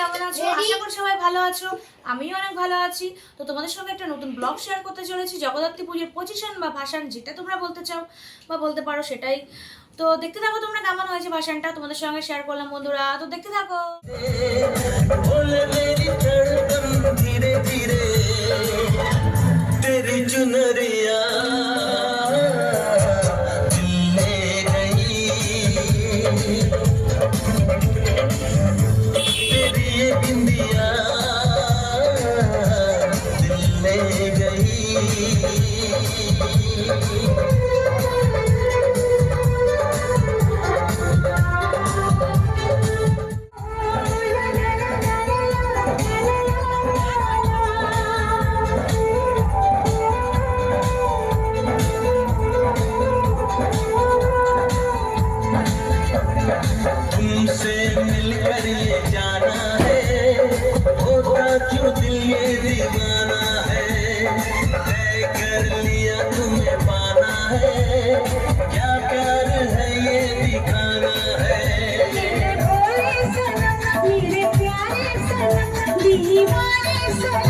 কেমন আছো? আশা করি সবাই ভালো আছো। আমিও অনেক ভালো আছি। তো তোমাদের সঙ্গে একটা নতুন ব্লগ শেয়ার করতে চলেছি। জগদ্ধাত্রী পুজোর পজিশন বা ভাষণ যেটা তোমরা বলতে চাও বা বলতে পারো সেটাই। তো দেখতে থাকো তোমরা কেমন হয়েছে ভাষণটা তোমাদের সঙ্গে শেয়ার করলাম বন্ধুরা। তো দেখতে থাকো। तुमसे मिलकर ये जाना है। होता क्यों दिल ये दीवाना है, तय कर लिया तुम्हें पाना है। क्या प्यार है ये दिखाना है? मेरे प्यारे सनम, दीवाने सनम।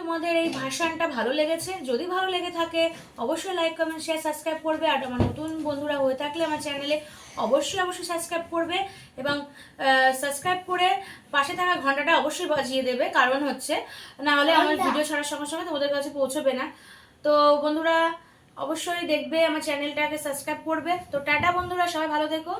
তোমাদের এই ভাষণটা ভালো লেগেছে। যদি ভালো লেগে থাকে অবশ্যই লাইক কমেন্ট শেয়ার সাবস্ক্রাইব করবে। আর আমার নতুন বন্ধুরা হয়ে থাকলে আমার চ্যানেলে অবশ্যই অবশ্যই সাবস্ক্রাইব করবে এবং সাবস্ক্রাইব করে পাশে থাকা ঘন্টাটা অবশ্যই বাজিয়ে দেবে। কারণ হচ্ছে না হলে আমার ভিডিও ছাড়ার সঙ্গে সঙ্গে তোমাদের কাছে পৌঁছবে না। তো বন্ধুরা অবশ্যই দেখবে আমার চ্যানেলটাকে সাবস্ক্রাইব করবে। তো টাটা বন্ধুরা সবাই ভালো থেকো।